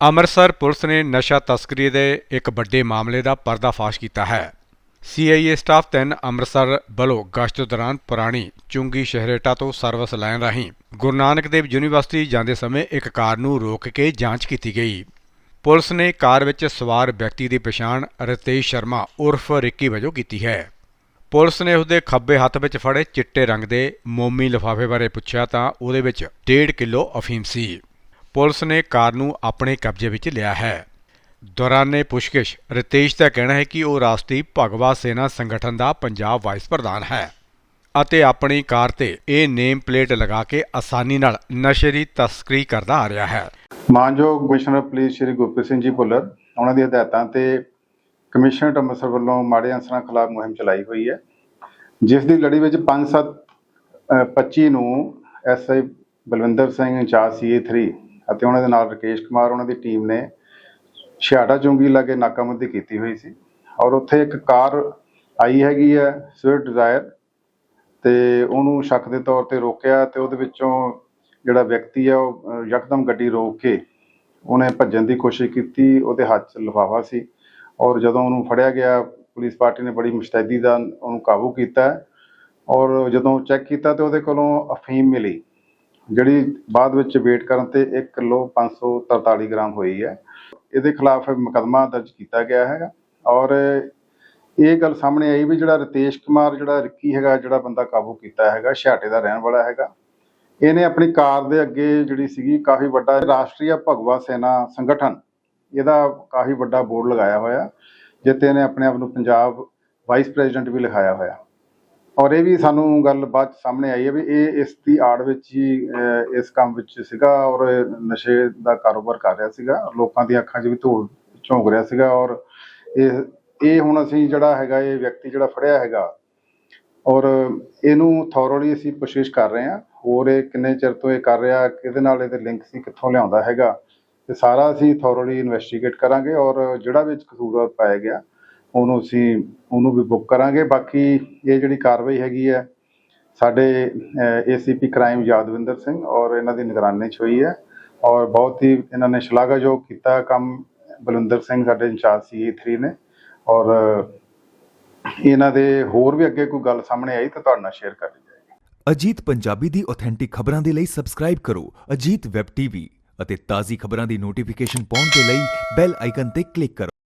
Amritsar police ਨੇ ਨਸ਼ਾ ਤਸਕਰੀ ਦੇ ਇੱਕ ਵੱਡੇ ਮਾਮਲੇ ਦਾ ਪਰਦਾਫਾਸ਼ ਕੀਤਾ ਹੈ। ਸੀਆਈਏ ਸਟਾਫ 3 ਅੰਮ੍ਰਿਤਸਰ ਵੱਲੋਂ ਗਸ਼ਤ ਦੌਰਾਨ ਪੁਰਾਣੀ ਚੁੰਗੀ ਸ਼ਹਿਰੇਟਾ ਤੋਂ ਸਰਵਿਸ ਲਾਈਨ ਰਾਹੀਂ ਗੁਰੂ ਨਾਨਕ ਦੇਵ ਯੂਨੀਵਰਸਿਟੀ ਜਾਂਦੇ ਸਮੇਂ ਇੱਕ ਕਾਰ ਨੂੰ ਰੋਕ ਕੇ ਜਾਂਚ ਕੀਤੀ ਗਈ। ਪੁਲਿਸ ਨੇ ਕਾਰ ਵਿੱਚ ਸਵਾਰ ਵਿਅਕਤੀ ਦੀ ਪਛਾਣ ਰਤੇਸ਼ ਸ਼ਰਮਾ ਉਰਫ ਰਿੱਕੀ ਵਜੋਂ ਕੀਤੀ ਹੈ। ਪੁਲਿਸ ਨੇ ਉਸਦੇ ਖੱਬੇ ਹੱਥ ਵਿੱਚ ਫੜੇ ਚਿੱਟੇ ਰੰਗ ਦੇ ਮੋਮੀ ਲਿਫਾਫੇ ਬਾਰੇ ਪੁੱਛਿਆ ਤਾਂ ਉਹਦੇ ਵਿੱਚ 1.5 ਕਿਲੋ ਅਫੀਮ ਸੀ। ਪੁਲਿਸ ਨੇ ਕਾਰ ਨੂੰ ਆਪਣੇ ਕਬਜ਼ੇ ਵਿੱਚ ਲਿਆ ਹੈ। ਦੌਰਾਨੇ ਪੁੱਛਗਿੱਛ, ਰਿਤੇਸ਼ ਦਾ ਕਹਿਣਾ ਹੈ ਕਿ ਉਹ ਰਾਸ਼ਟਰੀ ਭਗਵਾ ਸੇਨਾ ਸੰਗਠਨ ਦਾ ਪੰਜਾਬ ਵਾਈਸ ਪ੍ਰਧਾਨ ਹੈ ਅਤੇ ਆਪਣੀ ਕਾਰ ਤੇ ਇਹ ਨੇਮ ਪਲੇਟ ਲਗਾ ਕੇ ਆਸਾਨੀ ਨਾਲ ਨਸ਼ੇ ਦੀ ਤਸਕਰੀ ਕਰਦਾ ਆ ਰਿਹਾ ਹੈ। ਮਾਨਯੋਗ ਕਮਿਸ਼ਨਰ ਪੁਲਿਸ ਸ਼੍ਰੀ ਗੁਰਪ੍ਰੀਤ ਸਿੰਘ ਜੀ ਭੁੱਲਰ, ਉਹਨਾਂ ਦੀ ਹਦਾਇਤਾਂ ਤੇ ਕਮਿਸ਼ਨਰ ਅੰਮ੍ਰਿਤਸਰ ਵੱਲੋਂ ਮਾੜੇ ਅਨਸਰਾਂ ਖਿਲਾਫ ਮੁਹਿੰਮ ਚਲਾਈ ਹੋਈ ਹੈ, ਜਿਸ ਦੀ ਲੜੀ ਵਿੱਚ 5-7-25 ਨੂੰ ਐਸਆਈ ਬਲਵਿੰਦਰ ਸਿੰਘ ਇੰਚਾਰਜ ਸੀਏ3 ਅਤੇ ਉਹਨਾਂ ਦੇ ਨਾਲ ਰਕੇਸ਼ ਕੁਮਾਰ, ਉਹਨਾਂ ਦੀ ਟੀਮ ਨੇ ਛਿਆਟਾ ਚੁੰਗੀ ਲਾਗੇ ਨਾਕਾਬੰਦੀ ਕੀਤੀ ਹੋਈ ਸੀ। ਔਰ ਉੱਥੇ ਇੱਕ ਕਾਰ ਆਈ ਹੈਗੀ ਹੈ, ਸਵਿਫਟ ਡਿਜ਼ਾਇਰ ਤੇ ਉਹਨੂੰ ਸ਼ੱਕ ਦੇ ਤੌਰ ਤੇ ਰੋਕਿਆ ਤੇ ਉਹਦੇ ਵਿੱਚੋਂ ਜਿਹੜਾ ਵਿਅਕਤੀ ਆ ਉਹ ਯਕਦਮ ਗੱਡੀ ਰੋਕ ਕੇ ਉਹਨੇ ਭੱਜਣ ਦੀ ਕੋਸ਼ਿਸ਼ ਕੀਤੀ, ਉਹਦੇ ਹੱਥ 'ਚ ਲਿਫਾਫਾ ਸੀ ਔਰ ਜਦੋਂ ਉਹਨੂੰ ਫੜਿਆ ਗਿਆ, ਪੁਲਿਸ ਪਾਰਟੀ ਨੇ ਬੜੀ ਮੁਸਤੈਦੀ ਦਾ ਉਹਨੂੰ ਕਾਬੂ ਕੀਤਾ ਔਰ ਜਦੋਂ ਚੈੱਕ ਕੀਤਾ ਤੇ ਉਹਦੇ ਕੋਲੋਂ ਅਫੀਮ ਮਿਲੀ। ਜਿਹੜੀ ਬਾਅਦ ਵਿੱਚ ਵੇਟ ਕਰਨ ਤੇ 1 ਕਿਲੋ 543 ਗ੍ਰਾਮ ਹੋਈ ਹੈ। ਇਹਦੇ ਖਿਲਾਫ ਮੁਕੱਦਮਾ ਦਰਜ ਕੀਤਾ ਗਿਆ ਹੈਗਾ। ਔਰ ਇਹ ਗੱਲ ਸਾਹਮਣੇ ਆਈ ਵੀ ਜਿਹੜਾ ਰਤੇਸ਼ ਕੁਮਾਰ, ਜਿਹੜਾ ਰਿੱਕੀ ਹੈਗਾ, ਜਿਹੜਾ ਬੰਦਾ ਕਾਬੂ ਕੀਤਾ ਹੈਗਾ, ਛਾਟੇ ਦਾ ਰਹਿਣ ਵਾਲਾ ਹੈਗਾ। ਇਹਨੇ ਆਪਣੀ ਕਾਰ ਦੇ ਅੱਗੇ ਜਿਹੜੀ ਸੀਗੀ ਕਾਫੀ ਵੱਡਾ ਰਾਸ਼ਟਰੀ ਭਗਵਾ ਸੈਨਾ ਸੰਗਠਨ, ਇਹਦਾ ਕਾਫੀ ਵੱਡਾ ਬੋਰਡ ਲਗਾਇਆ ਹੋਇਆ ਜਿੱਤੇ ਇਹਨੇ ਆਪਣੇ ਆਪ ਨੂੰ ਪੰਜਾਬ ਵਾਈਸ ਪ੍ਰੈਜ਼ੀਡੈਂਟ ਵੀ ਲਿਖਾਇਆ ਹੋਇਆ। ਔਰ ਇਹ ਵੀ ਸਾਨੂੰ ਗੱਲ ਬਾਅਦ 'ਚ ਸਾਹਮਣੇ ਆਈ ਹੈ ਵੀ ਇਹ ਇਸ ਦੀ ਆੜ ਵਿੱਚ ਹੀ ਇਸ ਕੰਮ ਵਿੱਚ ਸੀਗਾ ਔਰ ਨਸ਼ੇ ਦਾ ਕਾਰੋਬਾਰ ਕਰ ਰਿਹਾ ਸੀਗਾ, ਲੋਕਾਂ ਦੀਆਂ ਅੱਖਾਂ 'ਚ ਵੀ ਧੂੜ ਝੋਂਕ ਰਿਹਾ ਸੀਗਾ ਔਰ ਇਹ ਇਹ ਹੁਣ ਅਸੀਂ ਜਿਹੜਾ ਹੈਗਾ, ਇਹ ਵਿਅਕਤੀ ਜਿਹੜਾ ਫੜਿਆ ਹੈਗਾ ਔਰ ਇਹਨੂੰ ਥੋਰਲੀ ਅਸੀਂ ਕੋਸ਼ਿਸ਼ ਕਰ ਰਹੇ ਹਾਂ, ਹੋਰ ਇਹ ਕਿੰਨੇ ਚਿਰ ਤੋਂ ਇਹ ਕਰ ਰਿਹਾ, ਕਿਹਦੇ ਨਾਲ ਇਹਦੇ ਲਿੰਕ ਸੀ ਕਿੱਥੋਂ ਲਿਆਉਂਦਾ ਹੈਗਾ ਤੇ ਸਾਰਾ ਅਸੀਂ ਥੋਰਲੀ ਇਨਵੈਸਟੀਗੇਟ ਕਰਾਂਗੇ ਔਰ ਜਿਹੜਾ ਵਿੱਚ ਕਸੂਰਵਾਰ ਪਾਇਆ ਗਿਆ। ਉਹਨੂੰ ਅਸੀਂ, ਉਹਨੂੰ ਵੀ ਬੁੱਕ ਕਰਾਂਗੇ। ਬਾਕੀ ਇਹ ਜਿਹੜੀ ਕਾਰਵਾਈ ਹੈਗੀ ਹੈ, ਸਾਡੇ ਏਸੀਪੀ ਕ੍ਰਾਈਮ ਯਾਦਵਿੰਦਰ ਸਿੰਘ ਔਰ ਇਹਨਾਂ ਦੀ ਨਿਗਰਾਨੀ 'ਚ ਹੋਈ ਹੈ ਔਰ ਬਹੁਤ ਹੀ ਇਹਨਾਂ ਨੇ ਸ਼ਲਾਘਾਯੋਗ ਕੀਤਾ ਕੰਮ। ਬਲਵਿੰਦਰ ਸਿੰਘ ਸਾਡੇ ਇੰਚਾਰਜ ਸੀ 3 ਨੇ ਔਰ ਇਹਨਾਂ ਦੇ ਹੋਰ ਵੀ ਅੱਗੇ ਕੋਈ ਗੱਲ ਸਾਹਮਣੇ ਆਈ ਤਾਂ ਤੁਹਾਡੇ ਨਾਲ ਸ਼ੇਅਰ ਕਰ ਲਈ ਜਾਏਗੀ। ਅਜੀਤ ਪੰਜਾਬੀ ਦੀ ਆਥੈਂਟਿਕ ਖਬਰਾਂ ਦੇ ਲਈ ਸਬਸਕ੍ਰਾਈਬ ਕਰੋ ਅਜੀਤ ਵੈਬ ਟੀਵੀ ਅਤੇ ਤਾਜ਼ੀ ਖਬਰਾਂ ਦੀ ਨੋਟੀਫਿਕੇਸ਼ਨ ਪਾਉਣ ਦੇ ਲਈ ਬੈਲ ਆਈਕਨ ਤੇ ਕਲਿੱਕ ਕਰੋ।